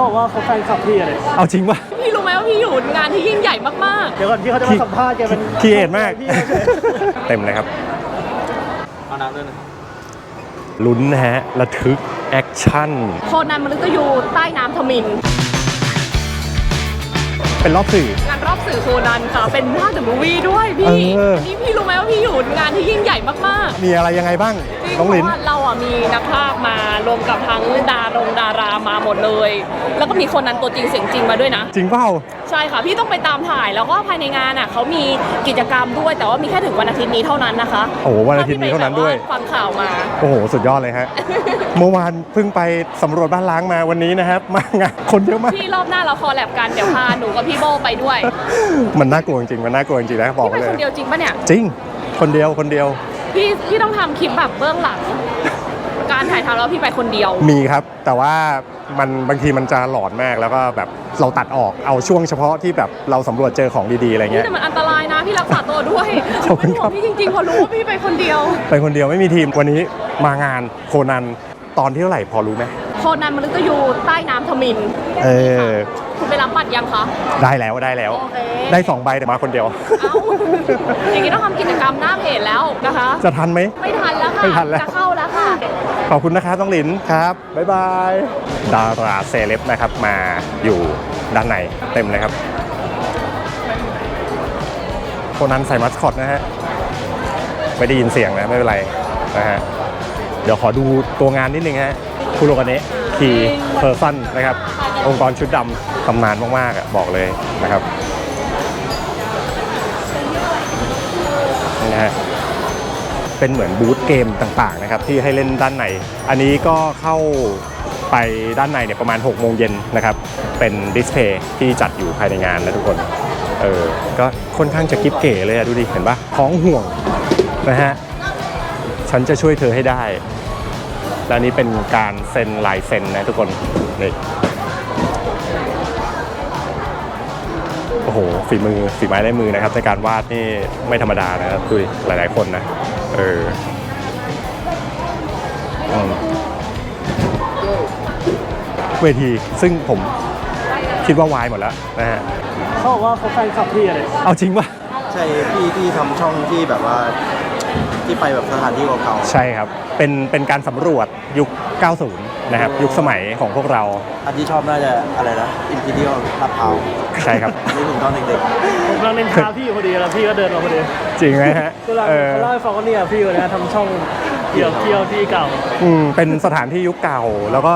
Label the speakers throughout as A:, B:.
A: เขาบอกว่าเขาแฟนคลับพี่อะไร
B: เอาจริงปะ
C: พี่รู้ไหมว่าพี่อยู่งานที่ยิ่งใหญ่มาก
A: เดี๋ยวก่อนที่เขาจะมาสัมภาษณ์แกเป็น
B: คีเอทมาก
A: พี่เฉย
B: เต็มเลยครับ
A: เอาน้ำด้วยนะ
B: ลุ้นนะฮะ ระทึก แอคชั่น
C: ๆ โคนันมฤตยูใต้น้ำทมิน
B: เป็นรอบสื่อ
C: งานรอบสื่อโคนันค่ะ เป็นภาคเดอะมูวี่ด้วยพี่
B: เออ
C: นี่พี่รู้ไหมว่าพี่อยู่งานที่ยิ่งใหญ่มากๆ
B: มีอะไรยังไงบ้าง
C: จริง
B: น้อง
C: เพ
B: ลิน
C: ราะว่าเราอะมีนักภาคมารวมกับทั้งดารงดารามาหมดเลย แล้วก็มีคนนั้นตัวจริงเสียงจริงมาด้วยนะ
B: จริงเปล่า
C: ใช่ค่ะ พี่ต้องไปตามถ่ายแล้วก็ภายในงานอะเขามีกิจกรรมด้วย แต่ว่ามีแค่ถึงวันอาทิตย์นี้เท่านั้นนะคะ
B: โอ้โหวันอาทิตย์นี้เท่านั้นด้วย
C: ถ้พี่ไปแบบาฟังข่าวมา
B: โอ้โห สุดยอดเลยฮะ เมื่อวานเพิ่งไปสำรวจบ้านล้างมาวันนี้นะครับ มางานคนเยอะมาก
C: พี่รอบหน้าเราคอแลบกันเดี๋ยวพาหนูกับพี่โบไปด้วย
B: มันน่ากลัวจริงๆมันน่ากลัวจริงๆนะบอก
C: พี่
B: ไป
C: ไป
B: เล
C: คน
B: ย
C: เดียวจริงปะเนี่ย
B: จริง คนเดียวคนเดียว
C: พี่พี่ต้องทำคลิปแบบเบื้องหลัง การถ่ายทำแล้วพี่ไปคนเดียว
B: มีครับ แต่ว่ามันบางทีมันจะหลอนมากแล้วก็แบบเราตัดออกเอาช่วงเฉพาะที่แบบเราสำรวจเจอของดีๆอะไร
C: พี่
B: เงี้ย
C: แต่มันอันตรายนะพี่รักษาตัวด้วย
B: ขอบคุณครับ
C: เป็นห่วงพี่จริงๆเพอรู้ว่าพี่ไปคนเดียว
B: ไปคนเดียวไม่มีทีมวันนี้มางานโคนัน ตอนที่เท่าไหร่พอรู้ไหม
C: โคนันมฤตยูใต้น้ำทมิน
B: เออ
C: คุณไปรับบัตรยังคะ
B: ได้แล้วได้แล้ว
C: โอเค
B: ได้สองใบแต่มาคนเดียว
C: เอ้า อย่างนี้ต้องทำกิจกรรมหน้าเพจแล้วนะคะ
B: จะทันไหม
C: ไม่ทันแล้วค่ะ
B: ไม่ทันแล้ว
C: จะเข้าแล้วค่ะ
B: ขอบคุณนะครับต้องหลินครับบ๊ายบายดาราเซเลบนะครับมาอยู่ด้านในเต็มเลยครับโคนันใส่มัสคอตนะฮะไม่ได้ยินเสียงนะไม่เป็นไรนะฮะ เดี๋ยวขอดูตัวงานนิดนึงฮะคุโรกาเนะคีเพอร์ซันนะครับ องค์กรชุดดำตำนานมากๆอะบอกเลยนะครับนะฮะเป็นเหมือนบูธเกมต่างๆนะครับที่ให้เล่นด้านใน อันนี้ก็เข้าไปด้านในเนี่ยประมาณ 6 โมงเย็นนะครับ เป็นดิสเพย์ที่จัดอยู่ภายในงานนะทุกคน เออ ก็ค่อนข้างจะกิ๊บเก๋เลยอะดูดิ เห็นปะท้องห่วงนะฮะ ฉันจะช่วยเธอให้ได้ และอันนี้เป็นการเซ็นลายเซ็นนะทุกคน นี่โอ้โหฝีมือฝีไม้ลายมือนะครับ ในการวาดนี่ไม่ธรรมดานะครับดูดิหลาย ๆ คนนะเอออืมเวทีซึ่งผมคิดว่าวายหมดแล้วนะฮะ
A: เขาบอกว่าเขาแฟนคลับพี่อะไร
B: เอาจริงปะ
D: ใช่พี่ที่ทำช่องที่แบบว่า ที่ไปแบบสถานที่เก่า
B: ใช่ครับ เป็นเป็นการสำรวจยุค 90 นะครับ ยุคสมัยของพวกเรา
D: ๆอันที่ชอบน่าจะอะไรนะอินฟินิตี้ลาดพร้าว
B: ใช่ครับ
D: นี่ถึงตอนเด็ก
A: ผมกำลังเล่นท้าพี่อยู่พอดีแล้วพี่ก็เดินมาพอดี
B: จริงไหมฮะ
A: ก็เลย
B: เออ
A: เขาเล่าให้ฟังว่าเนี่ยพี่คนเนี้ทำช่องเกี่ยวเที่ยวที่เก่า
B: อืมเป็นสถานที่ยุคเก่า แล้วก็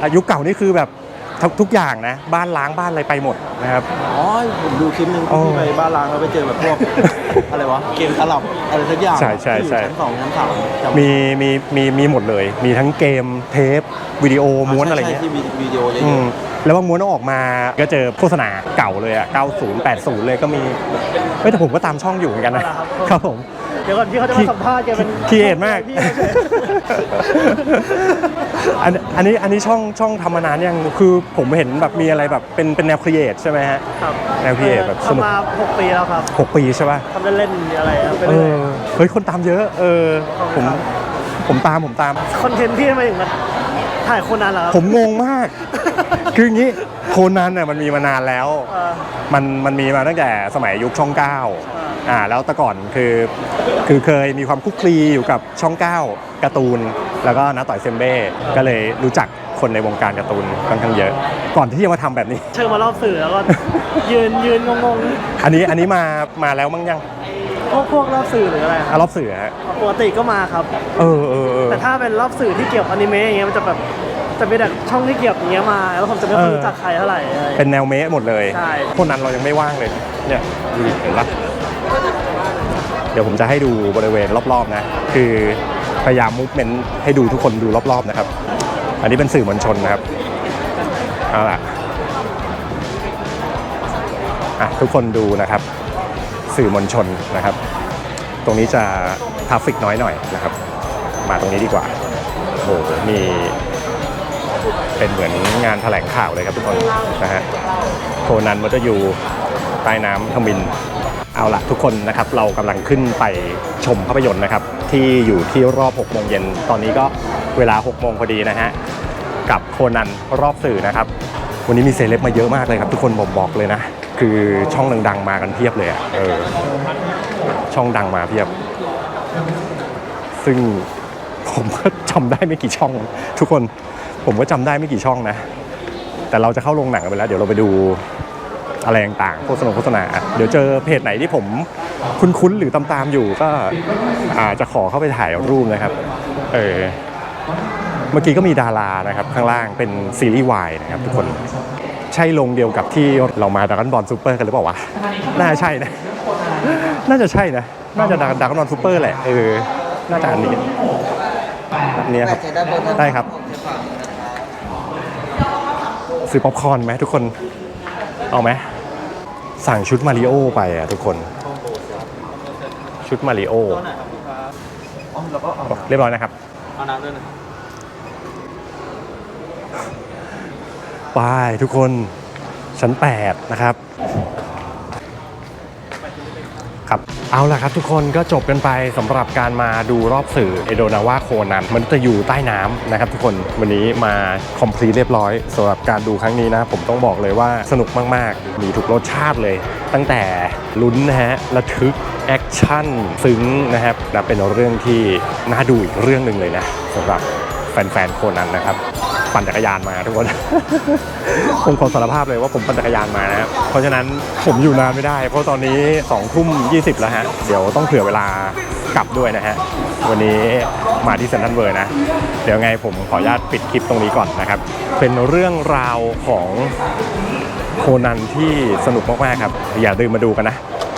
B: อะยุคเก่านี่คือแบบ ทุกทุกอย่างนะ บ้านล้างบ้านอะไรไปหมดนะครับ
D: ๆอ๋อผมดูคลิปหนึ่ง
B: อ๋อ
D: ที่ไปบ้านล้างแล้วไปเจอแบบพวก อะไรวะ เกมตลับอะไรสักอย่าง
B: ใช่ใช่ใช่
D: ที่อยู่ชั้นสองชั้นสามจำ
B: มีมีมีมีหมดเลย มีทั้งเกมเทปวิดีโอม้วนอะไรเงี้ย
D: ใช่ที่วิดีโอเย
B: อื
D: อะ
B: มแล้วบางม้วนเอาออกมาก็เจอโฆษณาเก่าเลยอะ90 80 เลยก็มีเฮ้ยแต่ผมก็ตามช่องอยู่เหมือนกันนะ
A: ครับ
B: ครับผม
A: เดี๋ยวก่อนที่เขาจะมาสัมภาษณ์แกเป็น
B: คีเอทมาก
A: พี่เฉย
B: อันอันนี้อันนี้ช่องช่องทำมานานยังคือผมเห็นแบบมีอะไรแบบเป็นเป็นแนวครีเอทใช่ไหมฮะ
A: ครับ
B: แนว create แบบสนุก
A: ทำมาหกปีแล้วครับ
B: หกปีใช่ป่ะ
A: ทำเล่นๆอะไรครับไป
B: เอ
A: เรื่อย
B: อเฮ้ยคนตามเยอะ เออผม
A: ครับ
B: ผมตามผมตาม
A: คอนเทนต์พี่ทำไมถึงมา ถ่ายคนนั้นเหรอครับ
B: ผมงงมาก คืออย่างนี้โคนันน่ะมันมีมานานแล้ว
A: เออ
B: มันมันมีมาตั้งแต่สมัยยุคช่องเก้า
A: อ่า
B: อ่าแล้วแต่ก่อนคือคือเคยมีความคลุกคลีอยู่กับช่องเก้าการ์ตูน แล้วก็นาต่อยเซมเบ้ก็เลยรู้จักคนในวงการการ์ตูนค่อนข้างเยอะ ก่อนที่จะมาทำแบบนี้
A: เชิญมารอบสื่อแล้วก็ ยืนยืนงง
B: อันนี้อันนี้มามาแล้วมั้งยัง
A: ๆ พวกพวกรอบสื่อหรืออะไรค
B: อะ
A: รับ
B: รอบสื่อฮะ
A: ปกติก็มาครับ
B: เออเออเออ
A: แต่ถ้าเป็นรอบสื่อที่เกี่ยวกับอนิเมะอย่างเงี้ยมันจะแบบจะเป็นแบบช่องที่เกี่ยวกับอย่างเงี้ยมา แล้วผมจะไม่ค่อย
B: เออ
A: รู้จักใครเท่าไหร่อะไร
B: เป็นแนวเมะหมดเลย
A: ใช่
B: คนนั้นเรายังไม่ว่างเลย เนี่ยดูดิเห็นปะเดี๋ยวผมจะให้ดูบริเวณรอบๆนะ คือพยายามมูฟเมนต์ให้ดูทุกคนดูรอบๆนะครับ อันนี้เป็นสื่อมวลชนนะครับ เอาล่ะอะ ทุกคนดูนะครับ สื่อมวลชนนะครับ ตรงนี้จะทราฟฟิกน้อยหน่อยนะครับ มาตรงนี้ดีกว่าโอ้โหมีเป็นเหมือนงานแถลงข่าวเลยครับทุกคนนะฮะโคนันมอเตอร์ยูใต้น้ำทมินเอาละทุกคนนะครับเรากำลังขึ้นไปชมภาพยนตร์นะครับ ที่อยู่ที่รอบ6โมงเย็นตอนนี้ก็เวลา6โมงพอดีนะฮะกับโคนันรอบสื่อนะครับ วันนี้มีเซเลบมาเยอะมากเลยครับ ทุกคนผมบอกเลยนะ คือช่องดังๆมากันเพียบเลยอะเออช่องดังมาเพียบ ซึ่งผมก็จำได้ไม่กี่ช่อง ทุกคนผมก็จำได้ไม่กี่ช่องนะ แต่เราจะเข้าโรงหนังกันไปแล้ว เดี๋ยวเราไปดูอะไรต่างๆโฆษณาโฆษณา เดี๋ยวเจอเพจไหนที่ผมคุ้นๆหรือตามๆอยู่ก็อาจจะขอเข้าไปถ่ายรูปนะครับ เออ เมื่อกี้ก็มีดารานะครับ ข้างล่างเป็นซีรีส์วายนะครับทุกคน ใช่ลงเดียวกับที่เรามาดักกันบอลซูเปอร์กันหรือเปล่าวะ น่าจะใช่นะ น่าจะใช่ นะ น่าจะดักดักกันบอลซูเปอร์แหละ เออ น่าจะอันนี้อันเนี้ยครับ ได้ครับ ซื้อป๊อปคอร์นไหมทุกคน เอาไหม สั่งชุดมาริโอไปอะทุกคน ชุดมาริโอ
D: อ๋อแล้วก็เอา
B: เรียบร้อยนะครับ
D: เอาน้ำด้วยนะ
B: ไปทุกคนชั้น 8 นะครับครับเอาล่ะครับทุกคนก็จบกันไปสำหรับการมาดูรอบสื่อเอโดนาวาโคนันมันจะอยู่ใต้น้ำนะครับทุกคนวันนี้มาคอมพลีทเรียบร้อยสำหรับการดูครั้งนี้นะ ผมต้องบอกเลยว่าสนุกมากๆ มีทุกรสชาติเลย ตั้งแต่ลุ้นนะฮะระทึก แอคชั่น ซึ้งนะครับนะเป็นเรื่องที่น่าดูอีกเรื่องหนึ่งเลยนะสำหรับแฟนๆโคนันนะครับ ปั่นจักรยานมาทุกคน ผมขอสารภาพเลยว่าผมปั่นจักรยานมานะครับเพราะฉะนั้นผมอยู่นานไม่ได้ เพราะตอนนี้2องทุ่มยีแล้วฮะ เดี๋ยวต้องเผื่อเวลากลับด้วยนะฮะ วันนี้มาที่เซนทรัลเวิร์นะ เดี๋ยวไงผมขออนุญาตปิดคลิปตรงนี้ก่อนนะครับ เป็นเรื่องราวของโคนันที่สนุกมากๆครับ อย่าลืมมาดูกันนะ